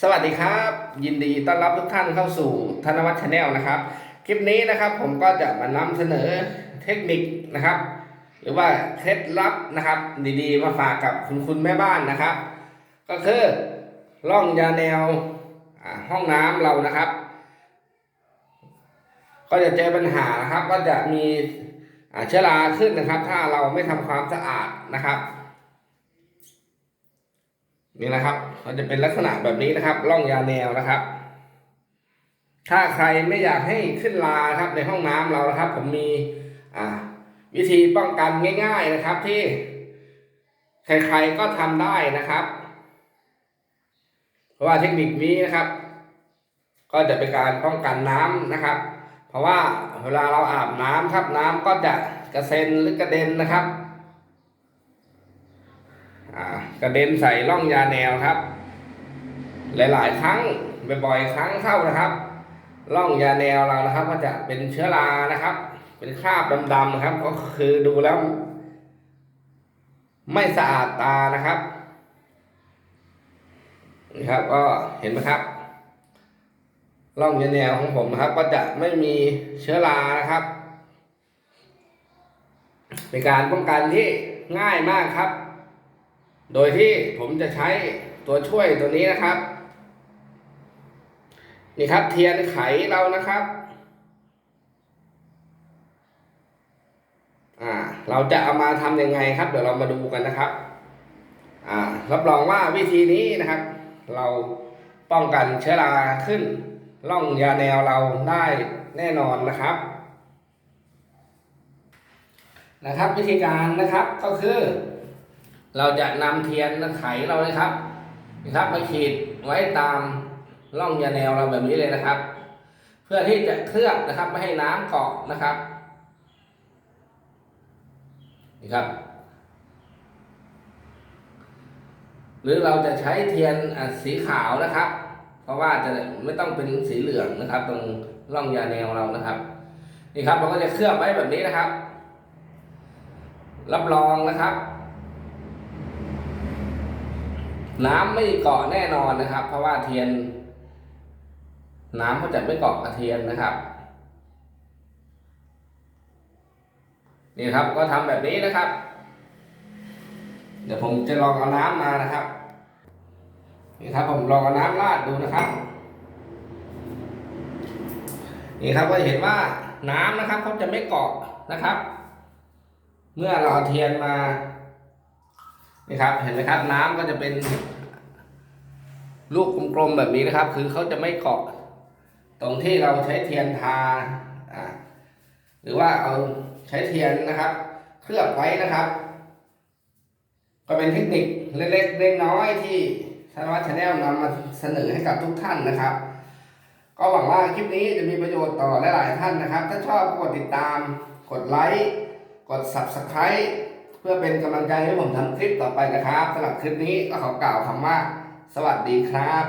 สวัสดีครับ ยินดีต้อนรับทุกท่านเข้าสู่ธนวัฒน์ชาแนลนะครับ คลิปนี้นะครับผมก็จะมานำเสนอเทคนิคนะครับ หรือว่าเคล็ดลับนะครับ ดีๆ มาฝากกับคุณคุณแม่บ้านนะครับ ก็คือร่องยาแนวห้องน้ำเรานะครับ ก็จะเจอปัญหานะครับ ก็จะมีเชื้อราขึ้นนะครับ ถ้าเราไม่ทำความสะอาดนะครับ นี่นะครับ มันจะเป็นลักษณะแบบนี้นะครับร่องยาแนวนะครับ ถ้าใครไม่อยากให้ขึ้นลาครับในห้องน้ำเรานะครับ ผมมีอ่าวิธีป้องกันง่าย ๆนะครับ ที่ใครๆก็ทำได้นะครับ เพราะว่าเทคนิคนี้นะครับ ก็จะเป็นการป้องกันน้ำนะครับ เพราะว่าเวลาเราอาบน้ำครับ น้ำก็จะกระเซ็นหรือกระเด็นนะครับ กระเด็นใส่ร่องยาแนวครับ หลาย ๆ ครั้งบ่อยๆครั้งเข้านะครับ ร่องยาแนวเรานะครับ ก็จะเป็นเชื้อรานะครับ เป็นคราบดำๆครับ ก็คือดูแล้ว ไม่สะอาดตานะครับนี่ครับก็เห็นไหมครับร่องยาแนวของผมนะครับ ก็จะไม่มีเชื้อรานะครับเป็นการป้องกันที่ง่ายมากครับ โดยที่ผมจะใช้ตัวช่วยตัวนี้นะครับ นี่ครับเทียนไขเรานะครับ อ่า เราจะเอามาทำยังไงครับ เดี๋ยวเรามาดูกันนะครับ อ่า รับรองว่าวิธีนี้นะครับ เราป้องกันเชื้อราขึ้นร่องยาแนวเราได้แน่นอนนะครับ นะครับวิธีการนะครับก็คือ เราจะนำเทียนไขเราเลยครับนะครับมาขีดไว้ตามร่องยาแนวเราแบบนี้เลยนะครับ เพื่อที่จะเคลือบนะครับไม่ให้น้ำเกาะนะครับนี่ครับ หรือเราจะใช้เทียนสีขาวนะครับ เพราะว่าจะไม่ต้องเป็นสีเหลืองนะครับ ตรงร่องยาแนวเรานะครับ นี่ครับเราก็จะเคลือบไว้แบบนี้นะครับ รับรองนะครับ น้ำไม่เกาะแน่นอนนะครับ เพราะว่าเทียน น้ำเขาจะไม่เกาะกับเทียนนะครับนี่ครับก็ทำแบบนี้นะครับ เดี๋ยวผมจะลองเอาน้ำมานะครับนี่ครับผมลองเอาน้ำราดดูนะครับ นี่ครับก็จะเห็นว่าน้ำนะครับเขาจะไม่เกาะนะครับ เมื่อเราเอาเทียนมา นี่ครับเห็นไหมครับน้ำก็จะเป็นลูกกลมๆแบบนี้นะครับ คือเขาจะไม่เกาะ ตรงที่เราใช้เทียนทาหรือว่าเอาใช้เทียนนะครับ เคลือบไว้นะครับ ก็เป็นเทคนิคเล็กๆเล็กน้อยๆที่ธนวัฒน์ชาแนลนำมาเสนอให้กับทุกท่านนะครับ ก็หวังว่าคลิปนี้จะมีประโยชน์ต่อหลายๆท่านนะครับ ถ้าชอบก็กดติดตาม กดไลค์กด subscribe เพื่อเป็นกำลังใจให้ผมทำคลิปต่อไปนะครับสำหรับคลิปนี้ก็ขอกล่าวคำว่า สวัสดีครับ